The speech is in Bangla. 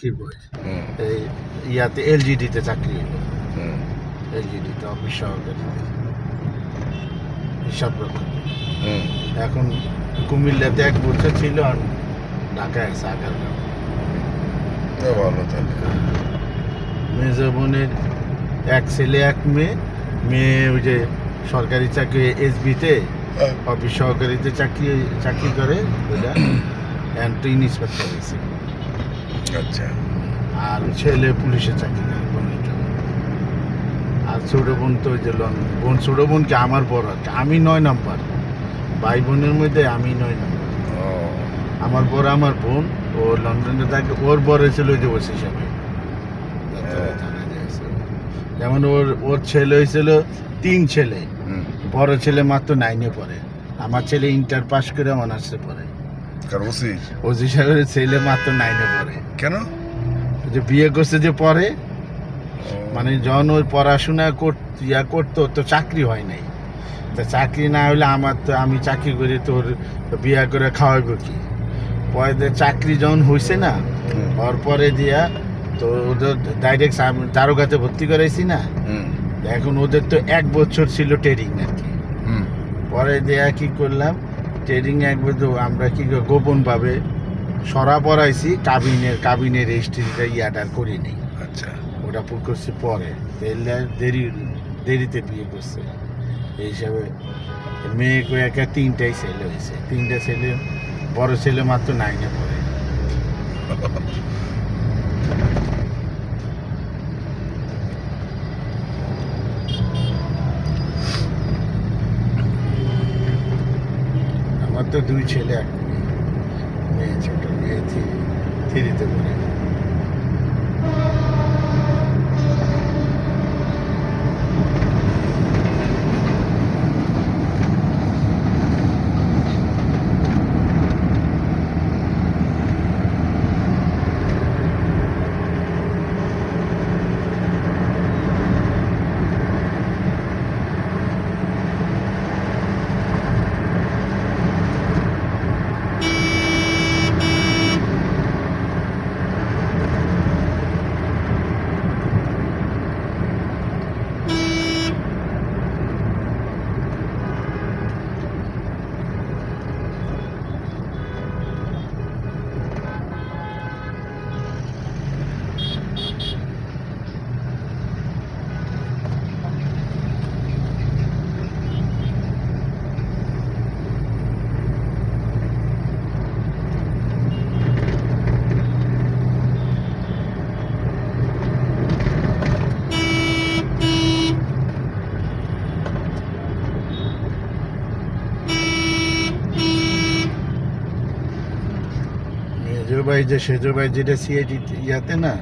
চাকরির বয়স এই ইয়াতে এলজিডিতে চাকরি হলো এলজিডিতে অফিস সহকারীতে হিসাব রক্ষক এখন কুমিল্লাতে এক বছর ছিল আর ঢাকায় আছে আগারগাঁও তো ভালো তাহলে। মেজ বোনের এক ছেলে এক মেয়ে। মেয়ে ওই যে সরকারি চাকরি এসবিতে হ্যাঁ। অফিস সহকারীতে চাকরি চাকরি করে। ওইটা। অ্যান্ড ইন্সপেক্টর হয়েছে আচ্ছা। আর ছেলে পুলিশে চাকরি করে বোনের আর ছোট বোন তো ওই যে বোন ছোট বোনকে আমার বড় কি। আমি নয় নাম্বার। ভাই বোনের মধ্যে আমি নয় নাম্বার। আমার বড় আমার বোন ও লন্ডনে থাকে ওর বড় ছিল ওই যে ওসি হিসাবে হ্যাঁ। যেমন ওর ওর ছেলে হয়েছিল তিন ছেলে। বড় ছেলে মাত্র নাইনে পড়ে। আমার ছেলে ইন্টার পাস করে অনার্সে পড়ে। কার ওসি ওসি সাহেবের ছেলে মাত্র নাইনে পড়ে। কেন? যে বিয়ে করছে যে পরে মানে যখন ওই পড়াশোনা কর ইয়া করতো তো চাকরি হয় নাই। তা চাকরি না হলে আমার তো আমি চাকরি করি তোর বিয়া করে খাওয়াইব কি? পরে চাকরি যখন হয়েছে না হওয়ার পরে দিয়া তো ওদের ডাইরেক্ট তারকাতে ভর্তি করাইছি না। এখন ওদের তো এক বছর ছিল ট্রেনিং আর কি। হুম। পরে দেয়া কি করলাম ট্রেনিং একবার তো আমরা কি গোপন ভাবে সরা পড়াইছি কাবিনের কাবিনের রেজিস্ট্রিটা ইয়াটার করিনি। আচ্ছা। ওটা পুর করছি পরে। দেরি দেরিতে বিয়ে করছে। এই হিসাবে মেয়ে কয়ে একা তিনটাই ছেলে হয়েছে। তিনটা ছেলে বড় ছেলে মাত্র নাইনে পড়ে। আমার তো দুই ছেলে এক মেয়ে ছোট মেয়ে থ্রি থ্রিতে পড়ে। মেজো ভাই যে সেজো ভাই যেটা সিআইটি ইয়াতে না